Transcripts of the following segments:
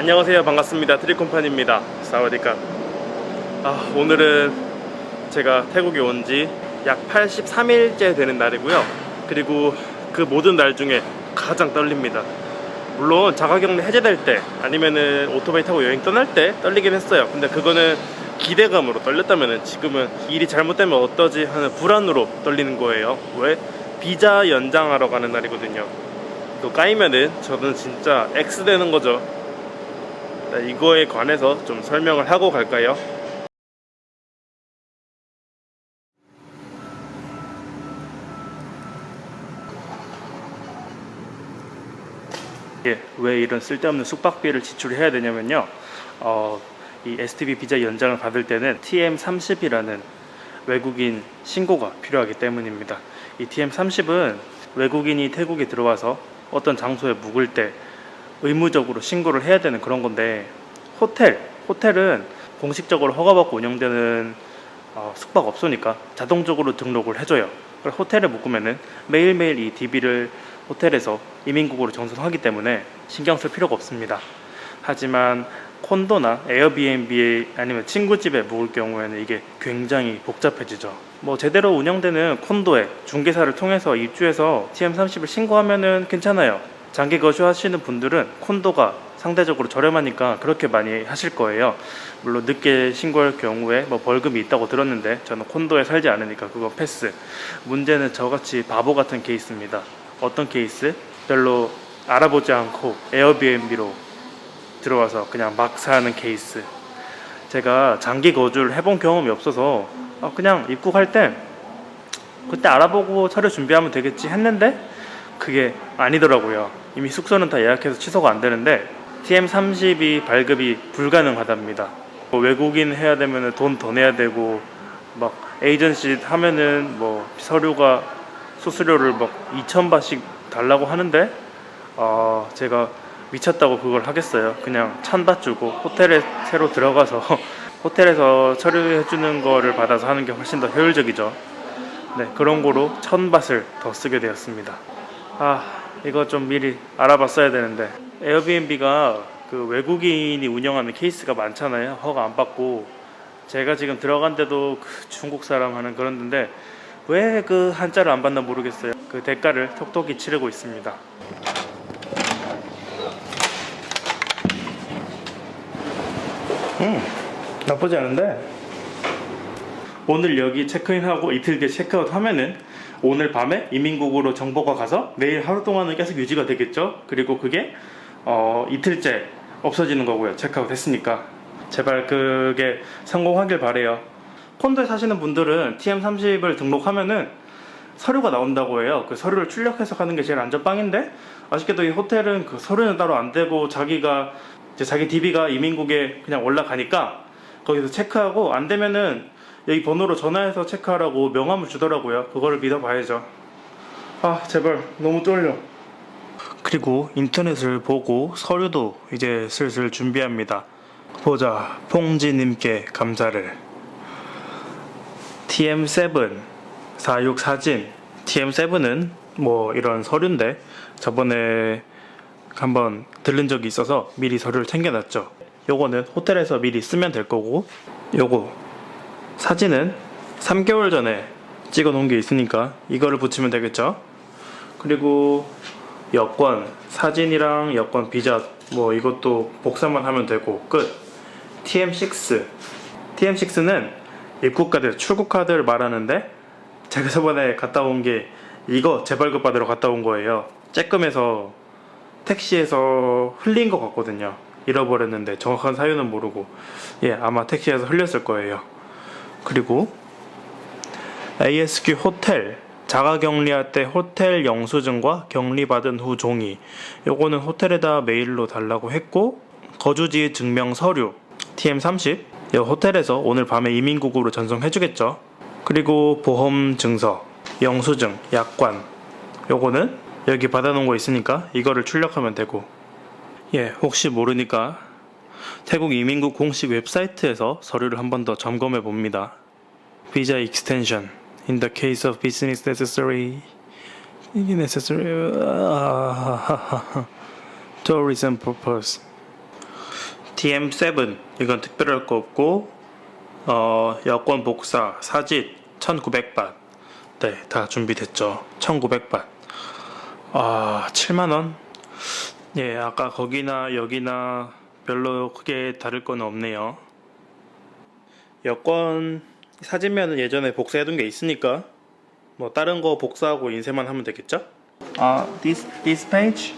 안녕하세요. 반갑습니다. 트리콤판입니다. 사와디카. 아, 오늘은 제가 태국에 온 지 약 83일째 되는 날이고요. 그리고 그 모든 날 중에 가장 떨립니다. 물론 자가격리 해제될 때 아니면은 오토바이 타고 여행 떠날 때 떨리긴 했어요. 근데 그거는 기대감으로 떨렸다면은 지금은 일이 잘못되면 어떠지 하는 불안으로 떨리는 거예요. 왜? 비자 연장하러 가는 날이거든요. 또 까이면은 저는 진짜 X 되는 거죠. 네, 이거에 관해서 좀 설명을 하고 갈까요? 예, 왜 이런 쓸데없는 숙박비를 지출해야 되냐면요. 어, 이 STB 비자 연장을 받을 때는 TM30이라는 외국인 신고가 필요하기 때문입니다. 이 TM30은 외국인이 태국에 들어와서 어떤 장소에 묵을 때 의무적으로 신고를 해야 되는 그런 건데 호텔, 호텔은 공식적으로 허가받고 운영되는 어, 숙박업소니까 자동적으로 등록을 해줘요. 호텔에 묵으면은 매일매일 이 DB를 호텔에서 이민국으로 전송하기 때문에 신경 쓸 필요가 없습니다. 하지만 콘도나 에어비앤비 아니면 친구 집에 묵을 경우에는 이게 굉장히 복잡해지죠. 뭐 제대로 운영되는 콘도에 중개사를 통해서 입주해서 TM30을 신고하면은 괜찮아요. 장기 거주하시는 분들은 콘도가 상대적으로 저렴하니까 그렇게 많이 하실 거예요. 물론 늦게 신고할 경우에 뭐 벌금이 있다고 들었는데 저는 콘도에 살지 않으니까 그거 패스. 문제는 저같이 바보 같은 케이스입니다. 어떤 케이스? 별로 알아보지 않고 에어비앤비로 들어와서 그냥 막 사는 케이스. 제가 장기 거주를 해본 경험이 없어서 아, 그냥 입국할 때 그때 알아보고 서류 준비하면 되겠지 했는데 그게 아니더라고요. 이미 숙소는 다 예약해서 취소가 안 되는데 TM30이 발급이 불가능하답니다. 뭐 외국인 해야 되면 돈 더 내야 되고 막 에이전시 하면은 뭐 서류가 수수료를 막 2,000바씩 달라고 하는데 어, 제가 미쳤다고 그걸 하겠어요. 그냥 천바 주고 호텔에 새로 들어가서 호텔에서 처리해 주는 거를 받아서 하는 게 훨씬 더 효율적이죠. 네, 그런 거로 천 밭을 더 쓰게 되었습니다. 아, 이거 좀 미리 알아봤어야 되는데 에어비앤비가 그 외국인이 운영하는 케이스가 많잖아요. 허가 안 받고 제가 지금 들어간 데도 그 중국 사람 하는 그런 데인데 왜 그 한자를 안 받나 모르겠어요. 그 대가를 톡톡히 치르고 있습니다. 음, 나쁘지 않은데 오늘 여기 체크인하고 이틀 뒤에 체크아웃 하면은 오늘 밤에 이민국으로 정보가 가서 내일 하루 동안은 계속 유지가 되겠죠. 그리고 그게 어, 이틀째 없어지는 거고요. 체크아웃 했으니까 제발 그게 성공하길 바래요. 콘도에 사시는 분들은 TM30을 등록하면은 서류가 나온다고 해요. 그 서류를 출력해서 가는 게 제일 안전빵인데 아쉽게도 이 호텔은 그 서류는 따로 안 되고 자기가 이제 자기 DB가 이민국에 그냥 올라가니까 거기서 체크하고 안 되면은 여기 번호로 전화해서 체크하라고 명함을 주더라고요. 그거를 믿어봐야죠. 아 제발 너무 떨려. 그리고 인터넷을 보고 서류도 이제 슬슬 준비합니다. 보자 퐁지님께 감사를. TM7 46 사진 TM7은 뭐 이런 서류인데 저번에 한번 들른 적이 있어서 미리 서류를 챙겨놨죠. 요거는 호텔에서 미리 쓰면 될 거고 요거 사진은 3개월 전에 찍어 놓은 게 있으니까 이거를 붙이면 되겠죠. 그리고 여권 사진이랑 여권 비자 뭐 이것도 복사만 하면 되고 끝. TM6 TM6는 입국 카드, 출국 카드를 말하는데 제가 저번에 갔다 온 게 이거 재발급 받으러 갔다 온 거예요. 쬐끔해서 택시에서 흘린 것 같거든요. 잃어버렸는데 정확한 사유는 모르고 예 아마 택시에서 흘렸을 거예요. 그리고 ASQ 호텔 자가 격리할 때 호텔 영수증과 격리받은 후 종이. 요거는 호텔에다 메일로 달라고 했고 거주지 증명 서류 TM30 이 호텔에서 오늘 밤에 이민국으로 전송해 주겠죠. 그리고 보험 증서, 영수증, 약관. 요거는 여기 받아놓은 거 있으니까 이거를 출력하면 되고. 예 혹시 모르니까 태국 이민국 공식 웹사이트에서 서류를 한 번 더 점검해 봅니다. Visa extension in the case of business necessary 이게 necessary tourism purpose TM7 이건 특별할 거 없고 어, 여권 복사 사짓 1900밭 네, 다 준비됐죠. 1900밭. 아, 7만원? 예, 아까 거기나 여기나 별로 크게 다를 건 없네요 여권 사진면은 예전에 복사해둔 게 있으니까 뭐 다른 거 복사하고 인쇄만 하면 되겠죠? 아 this this page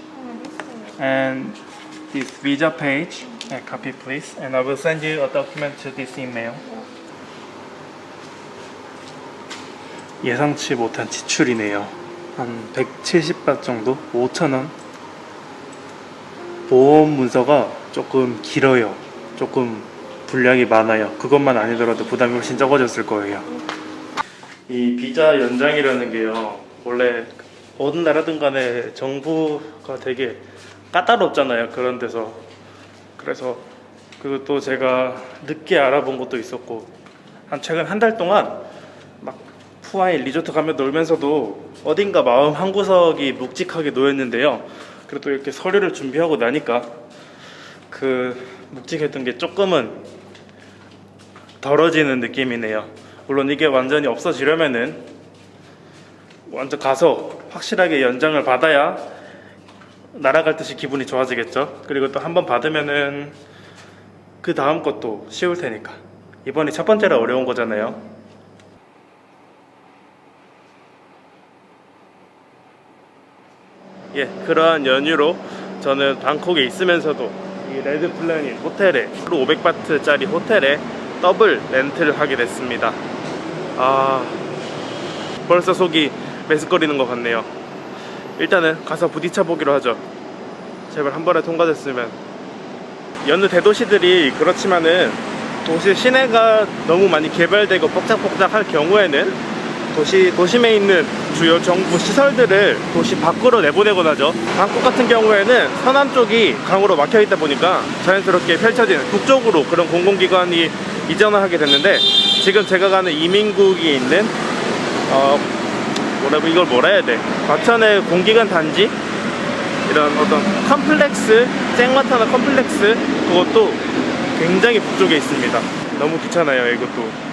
and this visa page and copy please and I will send you a document to this email. 예상치 못한 지출이네요. 한 170바 정도? 5,000원? 보험 문서가 조금 길어요. 조금 분량이 많아요. 그것만 아니더라도 부담이 훨씬 적어졌을 거예요. 이 비자 연장이라는 게요. 원래 어느 나라든 간에 정부가 되게 까다롭잖아요. 그런 데서. 그래서 그것도 제가 늦게 알아본 것도 있었고 한 최근 한 달 동안 막 푸아이 리조트 가면 놀면서도 어딘가 마음 한 구석이 묵직하게 놓였는데요. 그래도 이렇게 서류를 준비하고 나니까 그 묵직했던 게 조금은 덜어지는 느낌이네요. 물론 이게 완전히 없어지려면은 완전 가서 확실하게 연장을 받아야 날아갈 듯이 기분이 좋아지겠죠. 그리고 또 한 번 받으면은 그 다음 것도 쉬울 테니까. 이번이 첫 번째라 어려운 거잖아요. 예, 그러한 연유로 저는 방콕에 있으면서도 이 레드 플래닛 호텔에 하루 500바트짜리 호텔에 더블 렌트를 하게 됐습니다. 아, 벌써 속이 메스꺼리는 것 같네요. 일단은 가서 부딪혀 보기로 하죠. 제발 한 번에 통과됐으면. 여느 대도시들이 그렇지만은 도시 시내가 너무 많이 개발되고 뻑짝뻑짝할 경우에는 도시 도심에 있는 주요 정부 시설들을 도시 밖으로 내보내곤 하죠. 방콕 같은 경우에는 서남 쪽이 강으로 막혀 있다 보니까 자연스럽게 펼쳐지는 북쪽으로 그런 공공기관이 이전을 하게 됐는데 지금 제가 가는 이민국이 있는 어 뭐라고 이걸 뭐라 해야 돼? 과천의 공기관 단지 이런 어떤 컴플렉스 쨍마타나 컴플렉스 그것도 굉장히 북쪽에 있습니다. 너무 귀찮아요 이것도.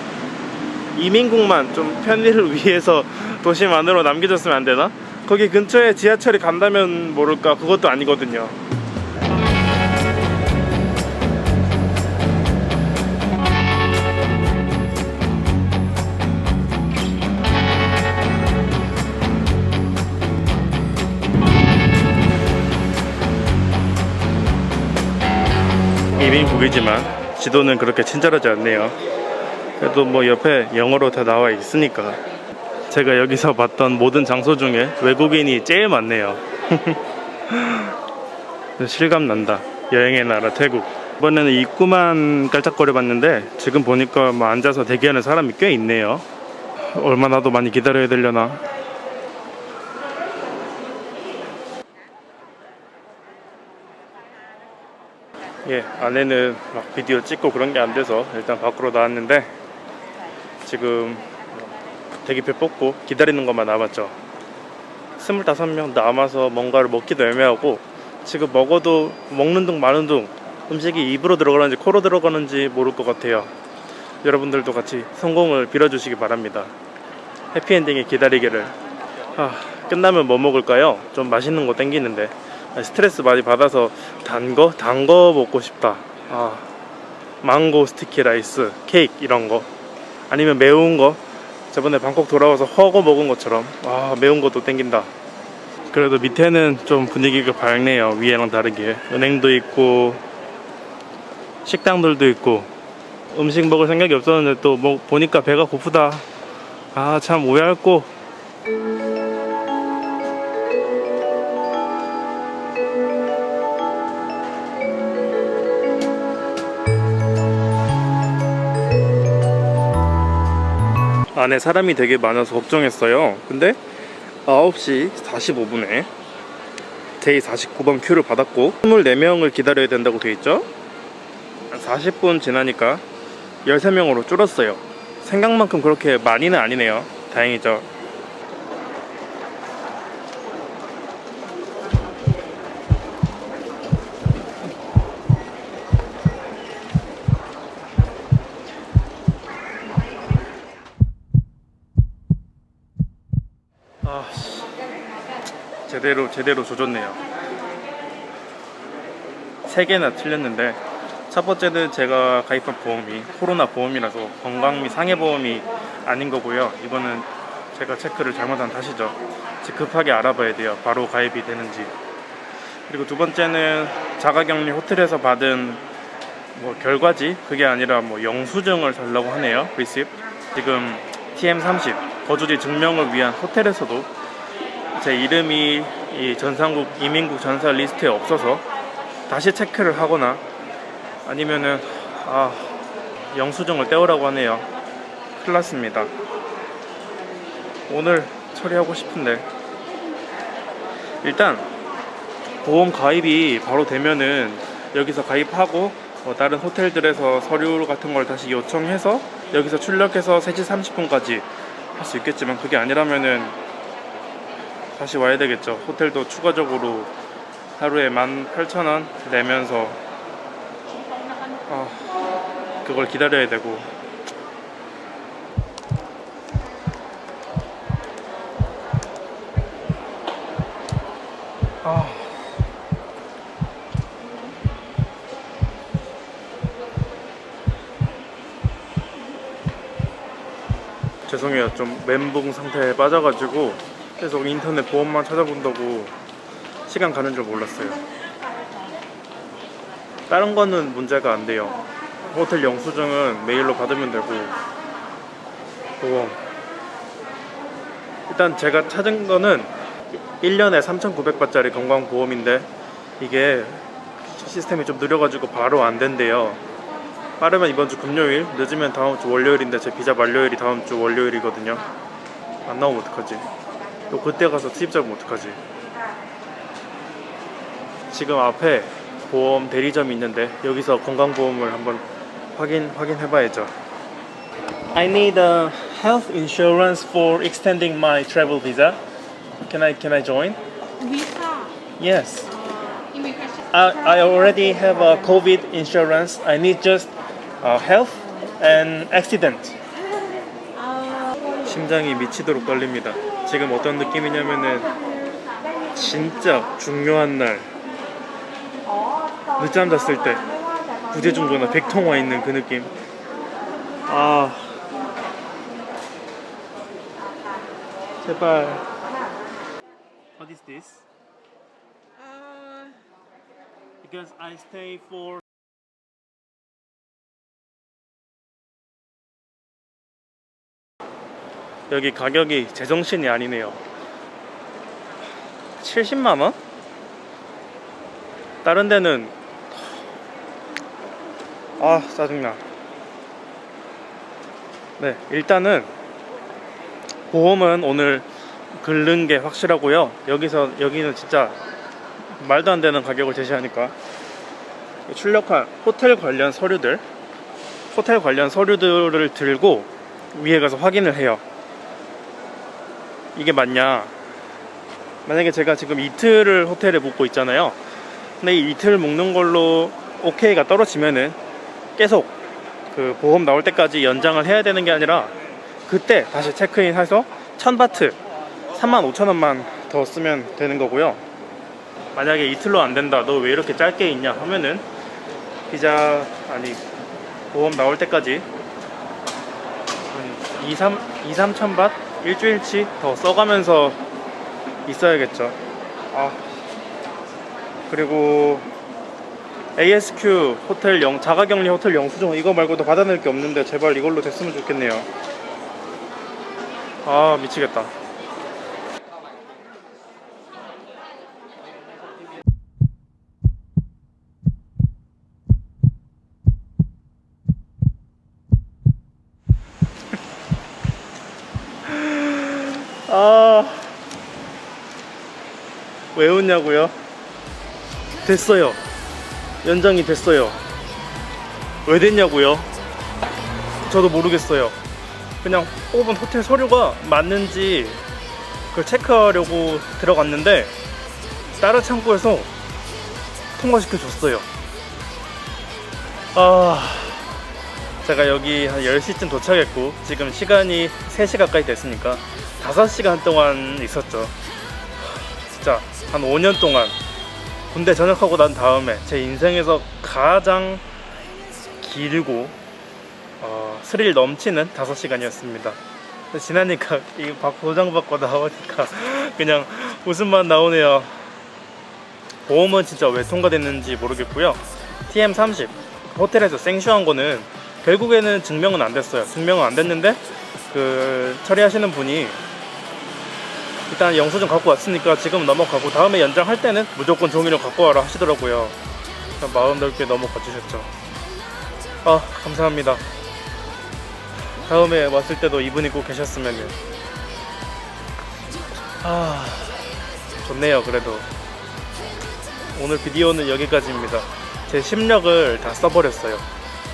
이민국만 좀 편의를 위해서 도심 안으로 남겨졌으면 안 되나? 거기 근처에 지하철이 간다면 모를까 그것도 아니거든요. 이민국이지만 지도는 그렇게 친절하지 않네요. 그래도 뭐 옆에 영어로 다 나와 있으니까 제가 여기서 봤던 모든 장소 중에 외국인이 제일 많네요. 실감 난다. 여행의 나라 태국. 이번에는 입구만 깔짝거려 봤는데 지금 보니까 뭐 앉아서 대기하는 사람이 꽤 있네요. 얼마나 더 많이 기다려야 되려나. 예, 안에는 막 비디오 찍고 그런 게 안 돼서 일단 밖으로 나왔는데 지금 대기표 뽑고 기다리는 것만 남았죠. 25명 남아서 뭔가를 먹기도 애매하고 지금 먹어도 먹는 둥 마는 둥 음식이 입으로 들어가는지 코로 들어가는지 모를 것 같아요. 여러분들도 같이 성공을 빌어주시기 바랍니다. 해피엔딩이 기다리기를. 아, 끝나면 뭐 먹을까요? 좀 맛있는 거 땡기는데. 아, 스트레스 많이 받아서 단 거? 단 거 먹고 싶다. 아, 망고 스티키 라이스, 케이크 이런 거. 아니면 매운 거. 저번에 방콕 돌아와서 허거 먹은 것처럼. 아, 매운 것도 땡긴다. 그래도 밑에는 좀 분위기가 밝네요. 위에랑 다르게. 은행도 있고, 식당들도 있고, 음식 먹을 생각이 없었는데 또 뭐 보니까 배가 고프다. 아, 참 오해할고. 안에 사람이 되게 많아서 걱정했어요. 근데 9시 45분에 제 49번 큐를 받았고 24명을 기다려야 된다고 돼 있죠. 한 40분 지나니까 13명으로 줄었어요. 생각만큼 그렇게 많이는 아니네요. 다행이죠. 제대로 제대로 조졌네요. 세 개나 틀렸는데 첫 번째는 제가 가입한 보험이 코로나 보험이라서 건강 및 상해 보험이 아닌 거고요. 이거는 제가 체크를 잘못한 탓이죠. 즉 급하게 알아봐야 돼요. 바로 가입이 되는지. 그리고 두 번째는 자가격리 호텔에서 받은 뭐 결과지 그게 아니라 뭐 영수증을 달라고 하네요. 리시프. 지금 TM30 거주지 증명을 위한 호텔에서도 제 이름이 이 전상국 이민국 전사 리스트에 없어서 다시 체크를 하거나 아니면은 아 영수증을 떼오라고 하네요. 큰일 났습니다. 오늘 처리하고 싶은데 일단 보험 가입이 바로 되면은 여기서 가입하고 뭐 다른 호텔들에서 서류 같은 걸 다시 요청해서 여기서 출력해서 3시 30분까지 할 수 있겠지만 그게 아니라면은 다시 와야 되겠죠. 호텔도 추가적으로 하루에 18,000원 내면서 아, 그걸 기다려야 되고 좀 멘붕 상태에 빠져가지고 계속 인터넷 보험만 찾아본다고 시간 가는 줄 몰랐어요. 다른 거는 문제가 안 돼요. 호텔 영수증은 메일로 받으면 되고 보험 일단 제가 찾은 거는 1년에 3,900바트짜리 건강보험인데 이게 시스템이 좀 느려가지고 바로 안 된대요. 빠르면 이번 주 금요일, 늦으면 다음 주 월요일인데 제 비자 만료일이 다음 주 월요일이거든요. 안 나오면 어떡하지? 또 그때 가서 투입 잡으면 어떡하지? 지금 앞에 보험 대리점이 있는데 여기서 건강보험을 한번 확인 확인해 봐야죠. I need a health insurance for extending my travel visa. Can I can I join? Visa. Yes. Immigration. I, I already have a COVID insurance. I need just uh, health and accident. 어, 심장이 미치도록 떨립니다. 지금 어떤 느낌이냐면은 진짜 중요한 날 늦잠 잤을 때 부재 중 전화 100통 와 있는 그 느낌. 아 제발. What is this? 어, Because I stay for 여기 가격이 제정신이 아니네요. 70만 원? 다른 데는 아 짜증나. 네 일단은 보험은 오늘 긁는 게 확실하고요. 여기서 여기는 진짜 말도 안 되는 가격을 제시하니까 출력한 호텔 관련 서류들 호텔 관련 서류들을 들고 위에 가서 확인을 해요. 이게 맞냐? 만약에 제가 지금 이틀을 호텔에 묵고 있잖아요. 근데 이 이틀 묵는 걸로 오케이가 떨어지면은 계속 그 보험 나올 때까지 연장을 해야 되는 게 아니라 그때 다시 체크인 해서 1000바트 3만 5천 원만 더 쓰면 되는 거고요. 만약에 이틀로 안 된다, 너 왜 이렇게 짧게 있냐 하면은 비자 아니 보험 나올 때까지 한 2, 3, 2, 3천 밭 일주일치 더 써가면서 있어야겠죠. 아 그리고 ASQ 호텔 영 자가격리 호텔 영수증 이거 말고도 받아낼 게 없는데 제발 이걸로 됐으면 좋겠네요. 아 미치겠다. 아, 왜 웃냐고요? 됐어요. 연장이 됐어요. 왜 됐냐고요? 저도 모르겠어요. 그냥 뽑은 호텔 서류가 맞는지 그걸 체크하려고 들어갔는데 다른 창구에서 통과시켜 줬어요. 아, 제가 여기 한 10시쯤 도착했고 지금 시간이 3시 가까이 됐으니까 5시간 동안 있었죠. 진짜 한 5년 동안 군대 전역하고 난 다음에 제 인생에서 가장 길고 어, 스릴 넘치는 5시간이었습니다. 지나니까 이 박- 보장 받고 나오니까 그냥 웃음만 나오네요. 보험은 진짜 왜 통과됐는지 모르겠고요. TM30 호텔에서 생쇼한 거는 결국에는 증명은 안 됐어요. 증명은 안 됐는데 그 처리하시는 분이 일단 영수증 갖고 왔으니까 지금 넘어가고 다음에 연장할 때는 무조건 종이를 갖고 와라 하시더라고요. 마음 넓게 넘어가 주셨죠. 아 감사합니다. 다음에 왔을 때도 이분 입고 계셨으면은 아 좋네요 그래도 오늘 비디오는 여기까지입니다. 제 심력을 다 써버렸어요.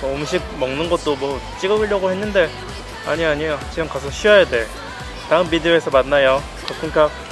뭐 음식 먹는 것도 뭐 찍으려고 했는데 아니 아니요 지금 가서 쉬어야 돼. 다음 비디오에서 만나요. 我感觉。